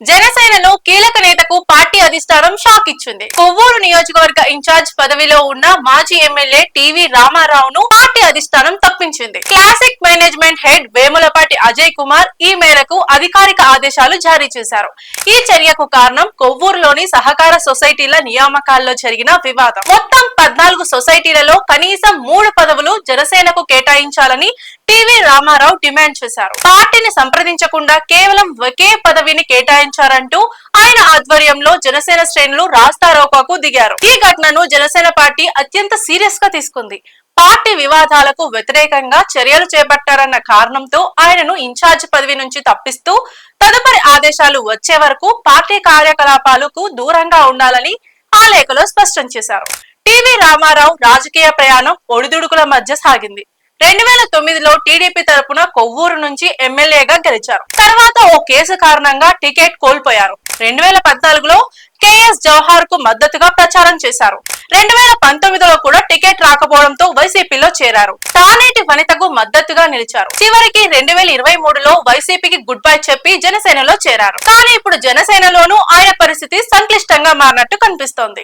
జనసేనలో కీలక నేతకు పార్టీ అధిష్టానం షాక్ ఇచ్చింది. కొవ్వూరు నియోజకవర్గ ఇన్ఛార్జ్ పదవిలో ఉన్న మాజీ ఎమ్మెల్యే టీవీ రామారావును పార్టీ అధిష్టానం తప్పించింది classic management head Vemulapati Ajay Kumar ఈ మేరకు అధికారిక ఆదేశాలు జారీ చేశారు. ఈ చర్యకు కారణం కొవ్వూరులోని సహకార సొసైటీల నియామకాల్లో జరిగిన వివాదం. మొత్తం పద్నాలుగు సొసైటీలలో కనీసం మూడు పదవులు జనసేనకు కేటాయించాలని టీవీ రామారావు డిమాండ్ చేశారు. పార్టీని సంప్రదించకుండా కేవలం ఒకే పదవిని కేటాయించారంటూ ఆయన ఆధ్వర్యంలో జనసేన శ్రేణులు రాస్తారోకోకు దిగారు. ఈ ఘటనను జనసేన పార్టీ అత్యంత సీరియస్గా తీసుకుంది. పార్టీ వివాదాలకు వ్యతిరేకంగా చర్యలు చేపట్టారన్న కారణంతో ఆయనను ఇన్ఛార్జ్ పదవి నుంచి తప్పిస్తూ తదుపరి ఆదేశాలు వచ్చే వరకు పార్టీ కార్యకలాపాలకు దూరంగా ఉండాలని ఆ లేఖలో స్పష్టం చేశారు. టీవీ రామారావు రాజకీయ ప్రయాణం ఒడిదుడుకుల మధ్య సాగింది. రెండు వేల తొమ్మిదిలో టీడీపీ తరపున కొవ్వూరు నుంచి ఎమ్మెల్యేగా గెలిచారు. తర్వాత ఓ కేసు కారణంగా టికెట్ కోల్పోయారు. రెండు వేల పద్నాలుగులో కేఎస్ జవహర్కు మద్దతుగా ప్రచారం చేశారు. రెండు వేల పంతొమ్మిదిలో కూడా టికెట్ రాకపోవడంతో వైసీపీలో చేరారు. తానేటి వనితకు మద్దతుగా నిలిచారు. చివరికి రెండు వేల ఇరవై మూడులో వైసీపీకి గుడ్ బై చెప్పి జనసేనలో చేరారు. కానీ ఇప్పుడు జనసేనలోనూ ఆయన పరిస్థితి సంక్లిష్టంగా మారినట్టు కనిపిస్తోంది.